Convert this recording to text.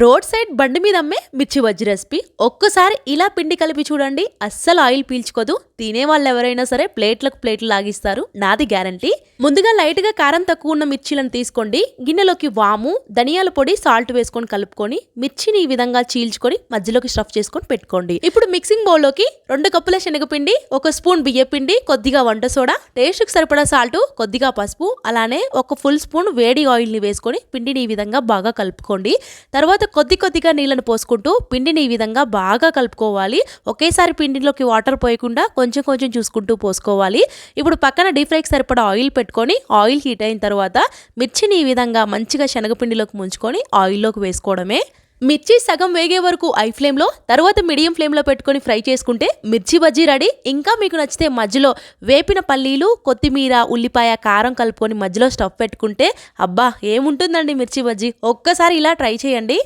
Road side బండి మీద అమ్మే మిర్చి బజ్జీ రెసిపీ ఒక్కసారి ఇలా పిండి కలిపి చూడండి. అస్సలు ఆయిల్ పీల్చుకోదు. తినే వాళ్ళు ఎవరైనా సరే ప్లేట్లకు ప్లేట్లు లాగిస్తారు. నాది గ్యారంటీ. ముందుగా లైట్గా కారం తక్కువ ఉన్న మిర్చీలను తీసుకోండి. గిన్నెలోకి వాము ధనియాల పొడి సాల్ట్ వేసుకొని కలుపుకొని మిర్చిని ఈ విధంగా చీల్చుకొని మధ్యలోకి స్టఫ్ చేసుకొని పెట్టుకోండి. ఇప్పుడు మిక్సింగ్ బౌల్లోకి రెండు కప్పుల శనగపిండి ఒక స్పూన్ బియ్యపిండి కొద్దిగా వంట సోడా టేస్ట్కి సరిపడా సాల్ట్ కొద్దిగా పసుపు అలానే ఒక ఫుల్ స్పూన్ వేడి ఆయిల్ని వేసుకొని పిండిని ఈ విధంగా బాగా కలుపుకోండి. తర్వాత కొద్ది కొద్దిగా నీళ్ళను పోసుకుంటూ పిండిని ఈ విధంగా బాగా కలుపుకోవాలి. ఒకేసారి పిండిలోకి వాటర్ పోయకుండా కొంచెం కొంచెం చూసుకుంటూ పోసుకోవాలి. ఇప్పుడు పక్కన డీప్ ఫ్రైకి సరిపడా ఆయిల్ పెట్టుకొని ఆయిల్ హీట్ అయిన తర్వాత మిర్చిని ఈ విధంగా మంచిగా శనగపిండిలోకి ముంచుకొని ఆయిల్లోకి వేసుకోవడమే. మిర్చి సగం వేగే వరకు ఐ ఫ్లేమ్లో తర్వాత మీడియం ఫ్లేమ్లో పెట్టుకొని ఫ్రై చేసుకుంటే మిర్చి బజ్జీ రెడీ. ఇంకా మీకు నచ్చితే మధ్యలో వేపిన పల్లీలు కొత్తిమీర ఉల్లిపాయ కారం కలుపుకొని మధ్యలో స్టఫ్ పెట్టుకుంటే అబ్బా ఏముంటుందండి మిర్చి బజ్జీ? ఒక్కసారి ఇలా ట్రై చేయండి.